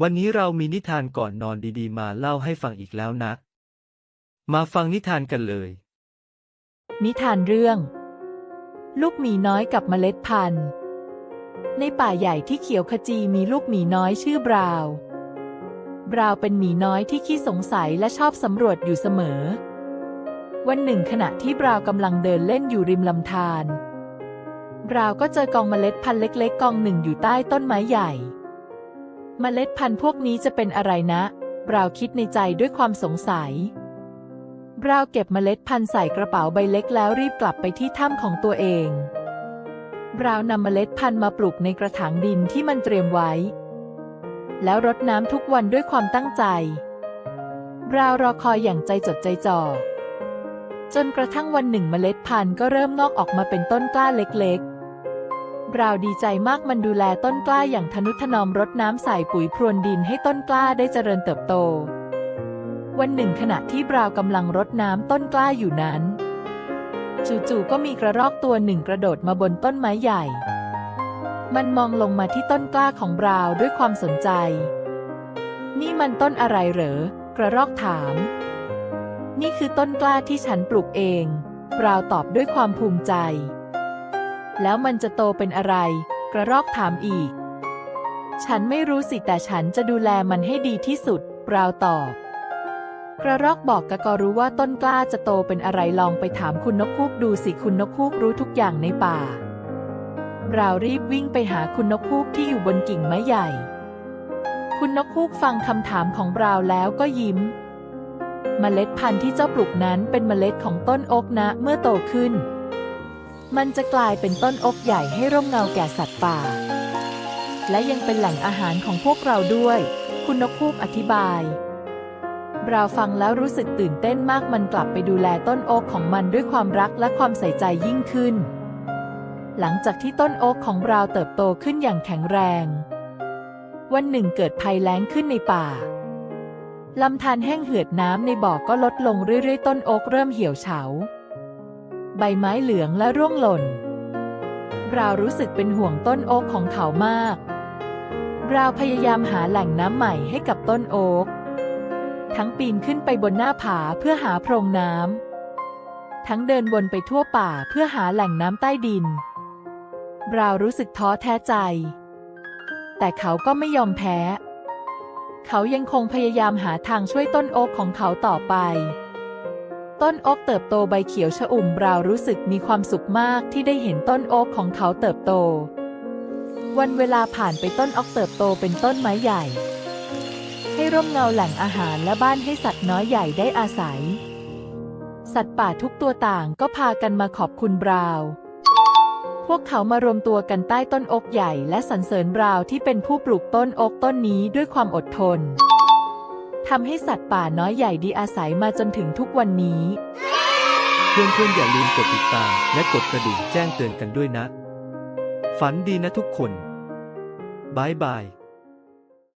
วันนี้เรามีนิทานก่อนนอนดีๆ มาเล่าให้ฟังอีกแล้วนะ มาฟังนิทานกันเลย นิทานเรื่อง ลูกหมีน้อยกับเมล็ดพันธุ์ ในป่าใหญ่ที่เขียวขจีมีลูกหมีน้อยชื่อบราว์บราว์เป็นหมีน้อยที่ขี้สงสัยและชอบสำรวจอยู่เสมอ วันหนึ่งขณะที่บราวกำลังเดินเล่นอยู่ริมลำธาร บราวก็เจอกองเมล็ดพันธุ์เล็ก ๆ กองหนึ่งอยู่ใต้ต้นไม้ใหญ่ เมล็ดพันธุ์พวกนี้จะเป็นอะไรนะ บราวน์คิดในใจด้วยความสงสัย บราวน์เก็บเมล็ดพันธุ์ใส่กระเป๋าใบเล็กแล้วรีบกลับไปที่ถ้ำของตัวเอง บราวน์นำเมล็ดพันธุ์มาปลูกในกระถางดินที่มันเตรียมไว้ แล้วรดน้ำทุกวันด้วยความตั้งใจ บราวน์รอคอยอย่างใจจดใจจ่อ จนกระทั่งวันหนึ่งเมล็ดพันธุ์ก็เริ่มงอกออกมาเป็นต้นกล้าเล็กๆ บราวดีใจมากมันดูแลต้นกล้าอย่างทนุถนอมรดน้ำใส่ปุ๋ยพรวนดินให้ต้นกล้าได้เจริญเติบโต วันหนึ่งขณะที่บราวกำลังรดน้ำต้นกล้าอยู่นั้น จู่ๆก็มีกระรอกตัวหนึ่งกระโดดมาบนต้นไม้ใหญ่ มันมองลงมาที่ต้นกล้าของบราวด้วยความสนใจ นี่มันต้นอะไรเหรอ กระรอกถาม นี่คือต้นกล้าที่ฉันปลูกเองบราวตอบด้วยความภูมิใจ แล้วมันจะโตเป็นอะไร กระรอกถามอีก ฉันไม่รู้สิแต่ฉันจะดูแลมันให้ดีที่สุดบราวตอบกระรอกบอกกะกอรู้ว่าต้นกล้าจะโตเป็นอะไรลองไปถามคุณนกคูกดูสิคุณนกคูกรู้ทุกอย่างในป่าเรารีบวิ่งไปหาคุณนกคูกที่อยู่บนกิ่งไม้ใหญ่ คุณนกคูกฟังคำถามของบราวแล้วก็ยิ้มเมล็ดพันธุ์ที่เจ้าปลูกนั้นเป็นเมล็ดของต้นโอ๊กนะเมื่อโตขึ้น มันจะกลายเป็นต้นอกใหญ่ให้ร่มเงาแก่สัตว์ป่า และยังเป็นแหล่งอาหารของพวกเราด้วย คุณนกคูกอธิบาย เราฟังแล้วรู้สึกตื่นเต้นมากมันกลับไปดูแลต้นโอ๊กของมันด้วยความรักและความใส่ใจยิ่งขึ้น หลังจากที่ต้นโอ๊กของเราเติบโตขึ้นอย่างแข็งแรง วันหนึ่งเกิดภัยแล้งขึ้นในป่าลำธารแห้งเหือดน้ำในบ่อก็ลดลงเรื่อยๆ ต้นโอ๊กเริ่มเหี่ยวเฉา ใบไม้เหลืองและร่วงหล่นเรารู้สึกเป็นห่วงต้นโอ๊กของเขามากเราพยายามหาแหล่งน้ำใหม่ให้กับต้นโอ๊ก ทั้งปีนขึ้นไปบนหน้าผาเพื่อหาโพรงน้ำ ทั้งเดินวนไปทั่วป่าเพื่อหาแหล่งน้ำใต้ดินเรารู้สึกท้อแท้ใจ แต่เขาก็ไม่ยอมแพ้ เขายังคงพยายามหาทางช่วยต้นโอ๊กของเขาต่อไป ต้นโอ๊กเติบโตใบเขียวชอุ่มเรารู้สึกมีความสุขมากที่ได้เห็นต้นโอ๊กของเขาเติบโต วันเวลาผ่านไปต้นโอ๊กเติบโตเป็นต้นไม้ใหญ่ ให้ร่มเงาแหล่งอาหารและบ้านให้สัตว์น้อยใหญ่ได้อาศัย สัตว์ป่าทุกตัวต่างก็พากันมาขอบคุณบราว พวกเขามารวมตัวกันใต้ต้นโอ๊กใหญ่และสรรเสริญบราวที่เป็นผู้ปลูกต้นโอ๊กต้นนี้ด้วยความอดทน ทำให้สัตว์ป่าน้อยใหญ่ดีอาศัยมาจนถึงทุกวันนี้ เพื่อนๆอย่าลืมกดติดตาม และกดกระดิ่งแจ้งเตือนกันด้วยนะ ฝันดีนะทุกคนบายบาย